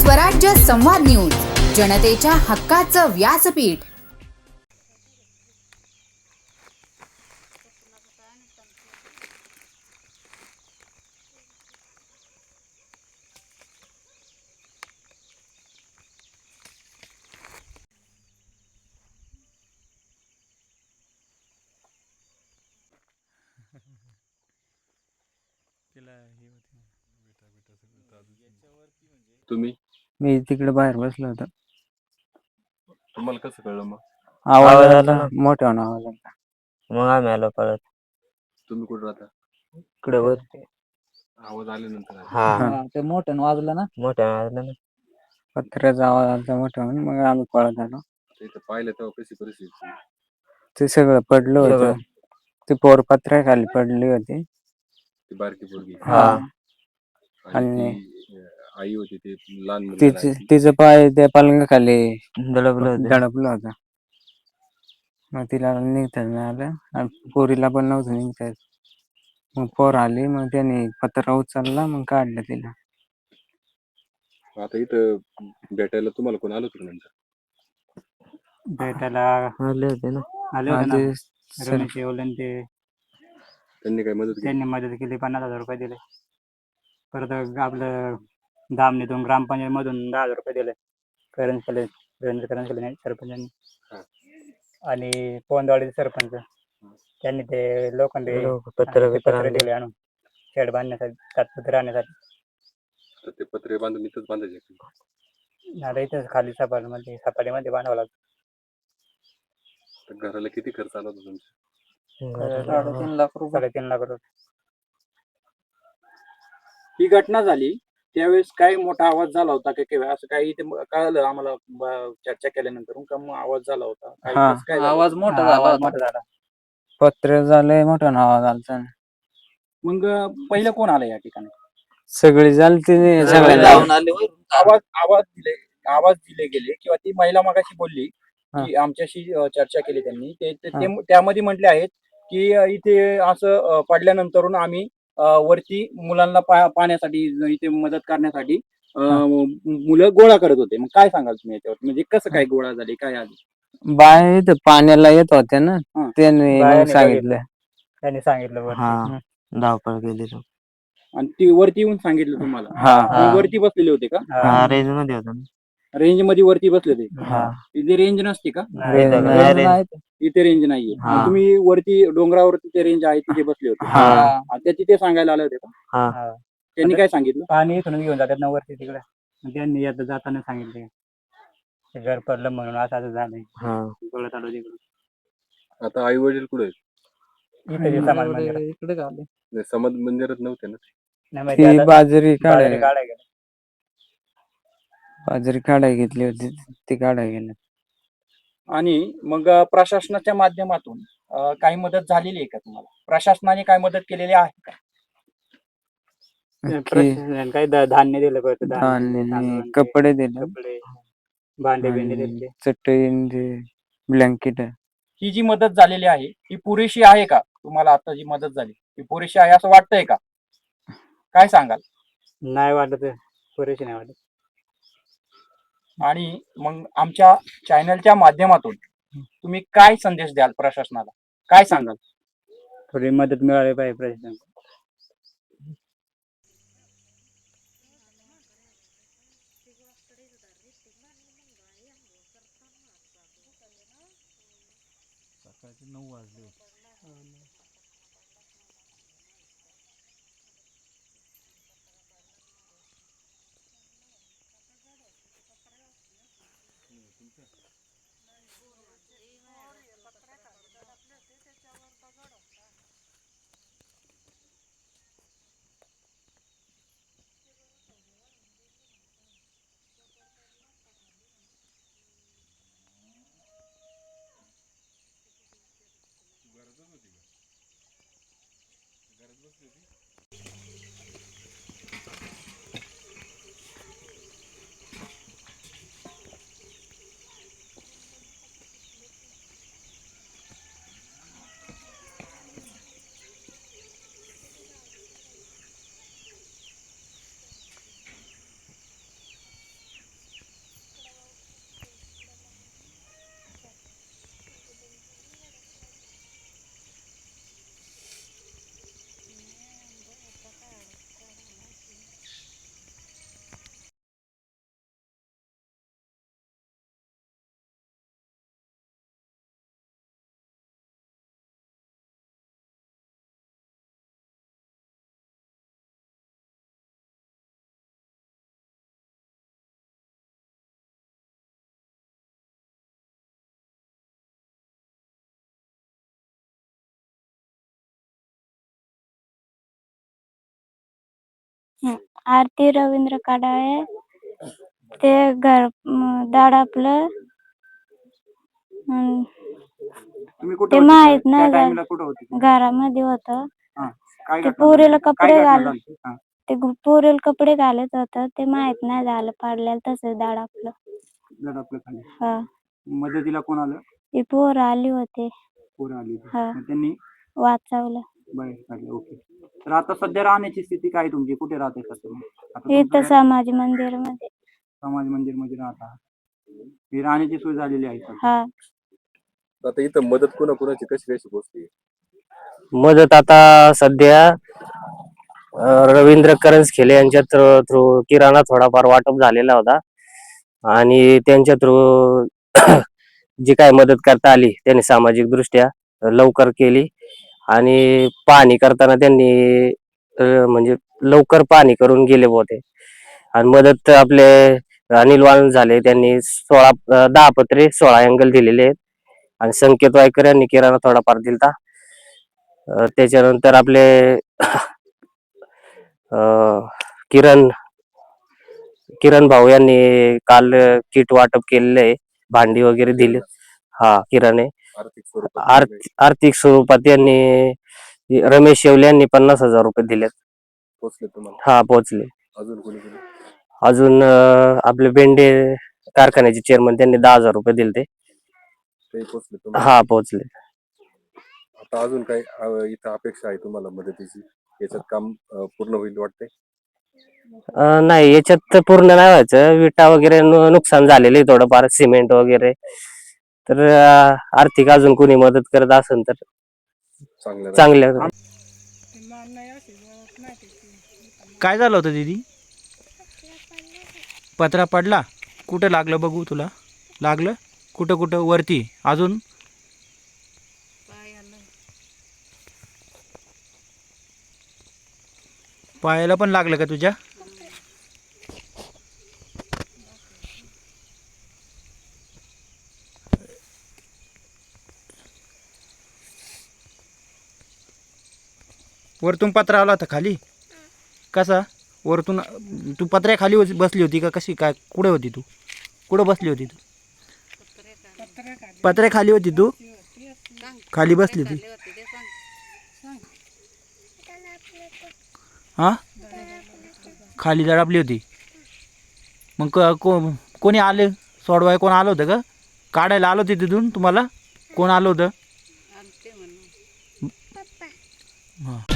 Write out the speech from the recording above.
स्वराज्य संवाद न्यूज जनतेच्या हक्काचं व्यासपीठ. तुम्ही? मी तिकडे बाहेर बसलो होतो. तुम्हाला कसं कळलं मग? आवाज आवाज आला. मोठ्या आवाज आला. मग आम्ही आलो पळत तुम्ही कुठं राहता? इकडे वर आवाज आल्यानंतर आले. हा. हा. ते मोठ्यानं वाजलं ना? मोठ्या आवाजाला ना. पत्र्याचा आवाज आला मोठा म्हणून मग आम्ही पळत आलो. तर इथं पाहिलं तेव्हा कशी परिस्थिती ते सगळं पडलं होतं. सगळं. ते पोर पत्र्याखाली पडली होती. ती बारकी पोरगी. हा. आणि आणि ती अं, आई होती ते लहान मुलगा तिचं पाय त्या पलंगाखाली दडपलं होतं. दडपलं होतं. मग तिला निघता नाही आलं आणि पोरीला पण नव्हतं निघता येत. मग पोर आली मग त्याने पत्रा उचलला मग काढलं तिला. आता इथं भेटायला तुम्हाला कोण आलं होतं नंतर? भेटायला आले होते ना. आले होते ना. आधी सर- रमेश येवले ते. त्यांनी काय मदत केली? त्यांनी मदत केली पन्नास हजार रुपये दिले. परत आपलं धामणीतून ग्रामपंचायत मधून दहा हजार रुपये दिले. करंज केले रवींद्र करंज केले नाही सरपंचांनी हा. आणि पोंदवाडीचे सरपंच त्यांनी ते लोखंडे लोक पत्र ते बित्र पत्रे आणले. दिले आणून. शेड बांधण्यासाठी तात्पुरते राहण्यासाठी. तर ते पत्रे बांधून इथंच बांधायचे आता इथं खाली सपाटीमध्ये सपाटीमध्ये बांधावं लागतं. तर घराला किती खर्च आला होता तुमचा साडेतीन लाख रुपये. साडेतीन लाख रुपये. ही घटना झाली. त्यावेळेस काय मोठा आवाज झाला होता का किंवा असं काही ते कळालं आम्हाला ब- चर्चा केल्यानंतर का मग आवाज झाला होता? काय- हा. कसं काय झालं? आवाज मोठा झाला मोठा झाला. पत्र झालंय मोठा आवाज आलता. ना. मग पहिलं कोण आलं या ठिकाणी? सगळी झालती सगळे जाऊन आवाज आवाज दिले आवाज दिले गेले किंवा ती महिला मगाशी बोलली की आमच्याशी अ, चर्चा केली त्यांनी. ते ते- ते- त्यामध्ये म्हटले आहेत की अ, इथे असं अ, पडल्यानंतरून आम्ही अ, वरती मुलांना पाण्यासाठी इथे मदत करण्यासाठी मुलं गोळा करत होते. मग काय सांगाल तुम्ही याच्यावर? म्हणजे कसं काय गोळा झाले? काय आधी बाय इथं पाण्याला येत होत्या ना हा. त्यांनी मग निघाली. सांगितलं. त्यांनी सांगितलं बरं हा. धावपळ केली तो. आणि ती वरती येऊन सांगितलं तुम्हाला? हा. हा. तुम्ही वरती बसलेले होते का? हा. रेंजमध्ये होता ना. रेंजमध्ये वरती बसले होते हा. इथे रेंज नसते का? नाही, इथं. रेंज इथे रेंज नाहीये. हा. मग तुम्ही वरती डोंगरावर तिथे रेंज आहे तिथे बसले होते. हा. हा, ते तिथे सांगायला आले होते का. त्यांनी काय सांगितलं? पाणी इथूनच घेऊन जातात ना वरती तिकडे. त्यांनी आता जाताना सांगितले. ते घर पडलं म्हणून असं असं झालंय. हा. गळत आलो तिकडे आता आई वडील कुठे आहेत? इथे जे समाज मंदिरात. इकडे आले? नाही, समाज मंदिरात नव्हते ना नाही माहिती ती आता. बाजरी बाहेर काढाय काढाय गेलं. बाजरी काढाय घेतली होती ती काढाय गेली आणि मग अं, प्रशासनाच्या माध्यमातून अं, काही मदत झालेली आहे का तुम्हाला? प्रशासनाने काय मदत केलेली आहे का? की प्रशासनाने काही धा- धान्य दिलं धान्य तांदूळ कपडे दिले. कपडे भांडे बिंडे दिले. चटई ते ब्लँकेट ही जी मदत झालेली आहे ही पुरेशी आहे का? तुम्हाला आता जी मदत झाली ही पुरेशी आहे असं वाटतंय का? काय सांगाल? नाही वाटत पुरेशी नाही वाटत. आणि मग आमच्या चॅनलच्या माध्यमातून तुम्ही काय संदेश द्याल प्रशासनाला? काय सांगाल? थोडी मदत मिळाली पाहिजे प्रशासन. सकाळचे नऊ वाजले होते. fois que je. आरती रवींद्र काडाळे ते घर दाड आपलं. अं, तुम्ही कुठे ते होते? माहीत त्या- नाही कुठे होते? तुम्ही? घरामध्ये होत. काय ते घटना पोरीला? काय कपडे घटना घाल झाली? हा. ते गु- पोरीला कपडे घालत होत. ते माहीत नाही झालं पाडलेलं तसं दाड आपलं. जर आपलं खाली. हा. मदतीला कोण आलं? ती पोर आली होते. पोरं आली होती. हा. मग त्यांनी? वाचवलं. बाहेर काढलं ओके. तर आता सध्या राहण्याची स्थिती काय तुमची? कुठे राहते? आता इथं तुमचं घर समाज मंदिरमध्ये समाज मंदिरमध्ये राहता. ही राहण्याची सोय झालेली आहे. हा. आता इथं मदत कोणा कोणाची? कशी कशी पोहोचली मदत आता सध्या अं, रवींद्र करंजखेले यांच्या थ्रू थ्रू किराणा थोडाफार वाटप झालेला होता. आणि त्यांच्या थ्रू जी काय मदत करता आली त्यांनी सामाजिक दृष्ट्या लवकर केली. आणि पाहणी करताना त्यांनी म्हणजे लवकर पाहणी करून गेले होते आणि मदत आपले अनिल वाळून झाले त्यांनी सोळा दहा पत्रे सोळा अँगल दिलेले आहेत. आणि संकेत वायकर यांनी किराणा थोडाफार दिलता. त्याच्यानंतर आपले किरण किरण भाऊ यांनी काल किट वाटप केलेले आहे. भांडी वगैरे दिली. हा किराणे. आर्थिक आर्थिक स्वरूपात यांनी रमेश शेवले यांनी पन्नास हजार रुपये दिलेत. पोहोचले तुम्हाला? हा पोहोचले. अजून कोणी कोणी अजून अ, आपले बेंडे कारखान्याचे चेअरमन त्यांनी दहा हजार रुपये दिले ते तुम्हाला? हा पोहोचले. आता अजून काही अं, इथं अपेक्षा आहे तुम्हाला मदतीची? याच्यात काम अं, पूर्ण होईल वाटतंय? अ, नाही याच्यात तर पूर्ण नाही व्हायचं. विटा वगैरे नु- नुकसान झालेलं आहे थोडंफार सिमेंट वगैरे. तर आर्थिक अजून कोणी मदत करत असेल तर चांगलं चांगल्या काय झालं होतं दीदी? पत्रा पडला. कुठं लागलं बघू तुला? लागलं? कुठं कुठं? वरती? अजून? पायाला पण लागलं का तुझ्या? वरतून पत्रा आला होता खाली? कसा? वरतून तू पत्र्या खाली होती- बसली होती का? कशी? काय? कुठे होती तू? कुठं बसली होती तू? पत्र्या खाली होती तू? खाली बसली होती? हा? खाली दडापली होती. मग को कोणी आले? सोडवाय कोण आलं होतं का? काढायला आलं होते तिथून तुम्हाला? कोण आलं होतं? हां.